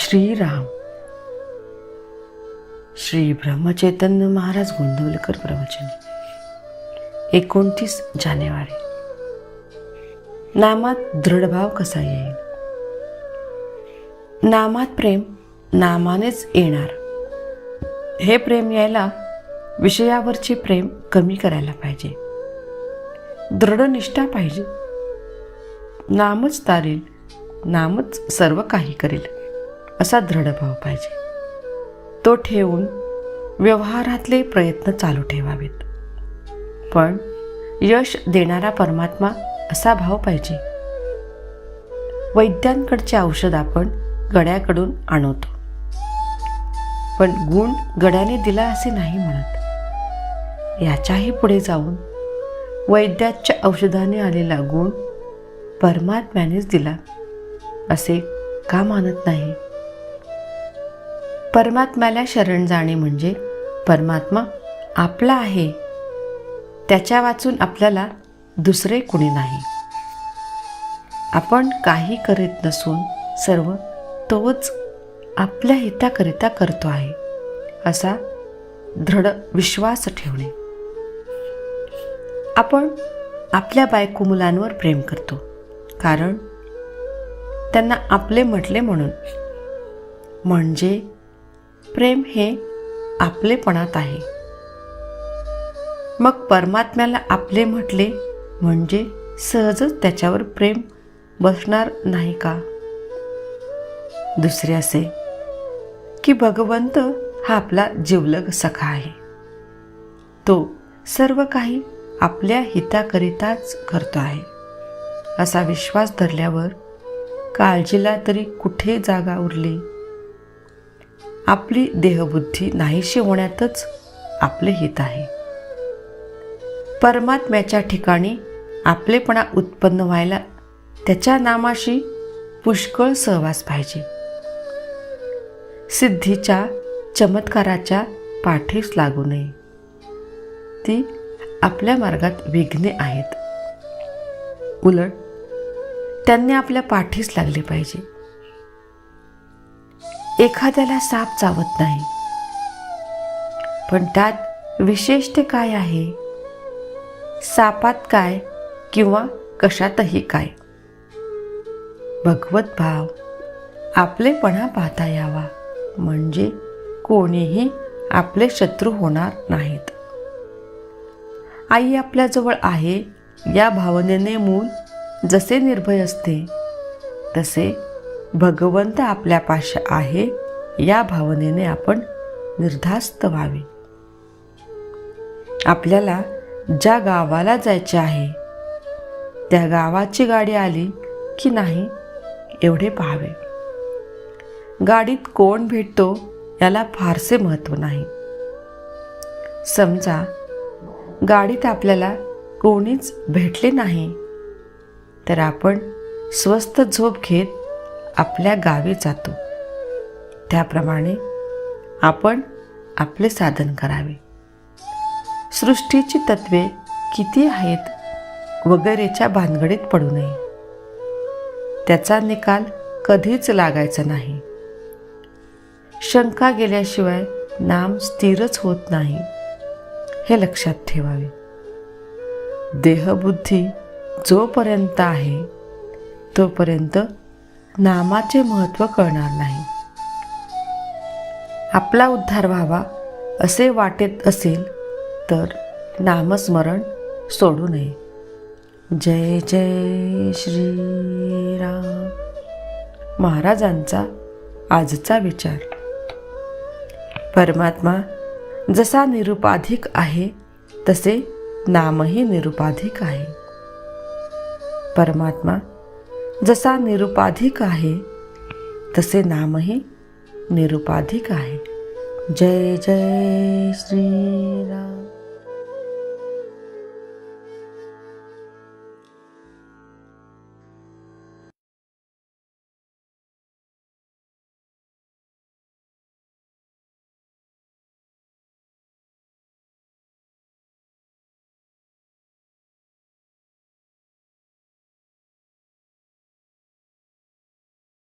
श्रीराम. श्री ब्रह्मचैतन्य महाराज गोंदवलकर प्रवचन. एकोणतीस जानेवारी. नामात दृढभाव कसा येईल? नामात प्रेम नामानेच येणार. हे प्रेम यायला विषयावरचे प्रेम कमी करायला पाहिजे. दृढ निष्ठा पाहिजे. नामच तारेल नामच सर्व काही करेल. असा दृढभाव पाहिजे. तो ठेवून व्यवहारातले प्रयत्न चालू ठेवावेत. पण यश देणारा परमात्मा असा भाव पाहिजे. वैद्यांकडचे औषध आपण गड्याकडून आणवतो पण गुण गड्याने दिला असे नाही म्हणत. याच्याही पुढे जाऊन वैद्याच्या औषधाने आलेला गुण परमात्म्यानेच दिला असे का मानत नाही? परमात्म्याला शरण जाणे म्हणजे परमात्मा आपला आहे. त्याच्या वाचून आपल्याला दुसरे कुणी नाही. आपण काही करीत नसून सर्व तोच आपल्या हिताकरिता करतो आहे असा दृढ विश्वास ठेवणे. आपण आपल्या बायको मुलांवर प्रेम करतो कारण त्यांना आपले म्हटले म्हणून. म्हणजे प्रेम हे आपलेपणात आहे. मग परमात्म्याला आपले म्हटले म्हणजे सहजच त्याच्यावर प्रेम बसणार नाही का? दुसरे असे की भगवंत हा आपला जिवलग सखा आहे. तो सर्व काही आपल्या हिताकरिताच करतो आहे. असा विश्वास धरल्यावर काळजीला तरी कुठे जागा उरली? आपली देहबुद्धी नाहीशी होण्यातच आपले हित आहे. परमात्म्याच्या ठिकाणी आपलेपणा उत्पन्न व्हायला त्याच्या नामाशी पुष्कळ सहवास पाहिजे. सिद्धीच्या चमत्काराच्या पाठीस लागू नये. ती आपल्या मार्गात विघ्ने आहेत. उलट त्यांनी आपल्या पाठीस लागले पाहिजे. एखाद्याला साप चावत नाही. पण त्यात विशेष काय आहे? सापात काय किंवा कशातही काय? भगवत भाव आपलेपणा पाहता यावा. म्हणजे कोणीही आपले शत्रू होणार नाहीत. आई आपल्याजवळ आहे या भावनेने मूल जसे निर्भय असते तसे भगवंत आपल्यापाशी आहे या भावनेने आपण निर्धास्त व्हावे. आपल्याला ज्या गावाला जायचे आहे त्या गावाची गाडी आली की नाही एवढे पाहावे. गाडीत कोण भेटतो याला फारसे महत्त्व नाही. समजा गाडीत आपल्याला कोणीच भेटले नाही तर आपण स्वस्त झोप घेत आपल्या गावी जातो. त्याप्रमाणे आपण आपले साधन करावे. सृष्टीची तत्वे किती आहेत वगैरेच्या भानगडीत पडू नये. त्याचा निकाल कधीच लागायचा नाही. शंका गेल्याशिवाय नाम स्थिरच होत नाही हे लक्षात ठेवावे. देहबुद्धी जोपर्यंत आहे तोपर्यंत नामाचे महत्त्व कळणार नाही. आपला उद्धार व्हावा असे वाटेत असेल तर नामस्मरण सोडू नये. जय जय श्रीराम. महाराजांचा आजचा विचार. परमात्मा जसा निरुपाधिक आहे तसे नामही निरुपाधिक आहे. परमात्मा जसा निरुपाधिक आहे तसे नामही निरुपाधिक आहे. जय जय श्रीराम.